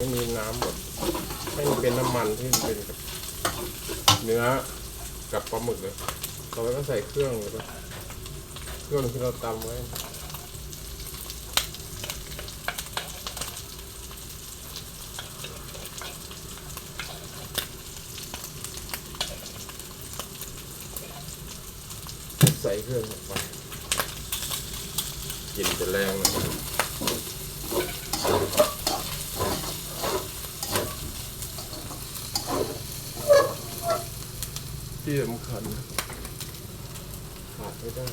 ไม่มีน้ำหมดให้มันเป็นน้ำมันที่มันเป็นกับเนื้อกับปลาหมึกเลยต่อไปก็ใส่เครื่องเลยปะเครื่องที่เราตำไว้ใส่เครื่องลงไปกลิ่นจะแรงนะ ที่สำคัญขาดไม่ได้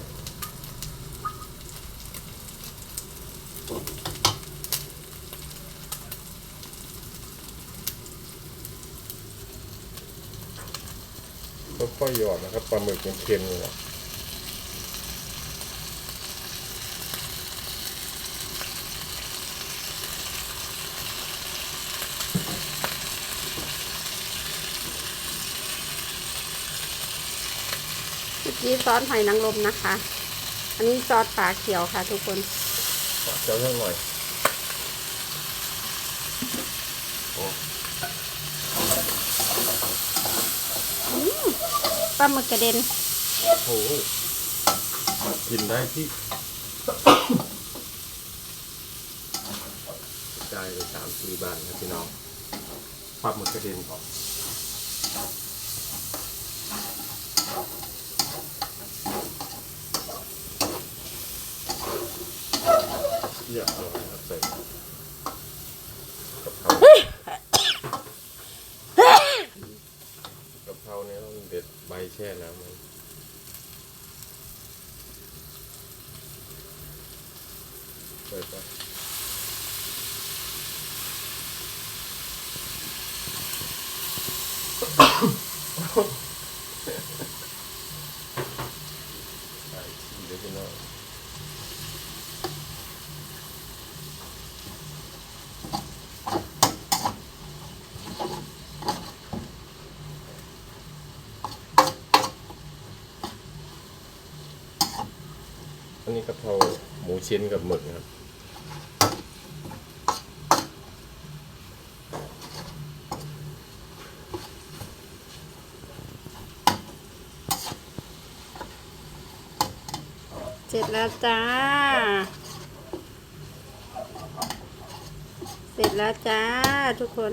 ค่อยๆหยอดนะครับปลาหมึกมันเค็มอยู่แลุ้กี้ซอสหอยนางรมนะคะ อันนี้ซอสปลาเขียวค่ะ ทุกคนเจ้าเท่าหน่อยปลาหมึกกระเด็น โอ้โหกินได้ที่ ใจ่ายสามสี่บาทนะพี่น้องปรับหมดกระเด็นออก เยี่ยมเลยครับใส่กับเพรากับเพราเนี่ยต้องเด็ดใบแช่น้ำมันเปิดไปใส่ทีเดียพี่น้อง อันนี้กะเพราหมูชิ้นกับหมึกครับเสร็จแล้วจ้า เสร็จแล้วจ้าทุกคน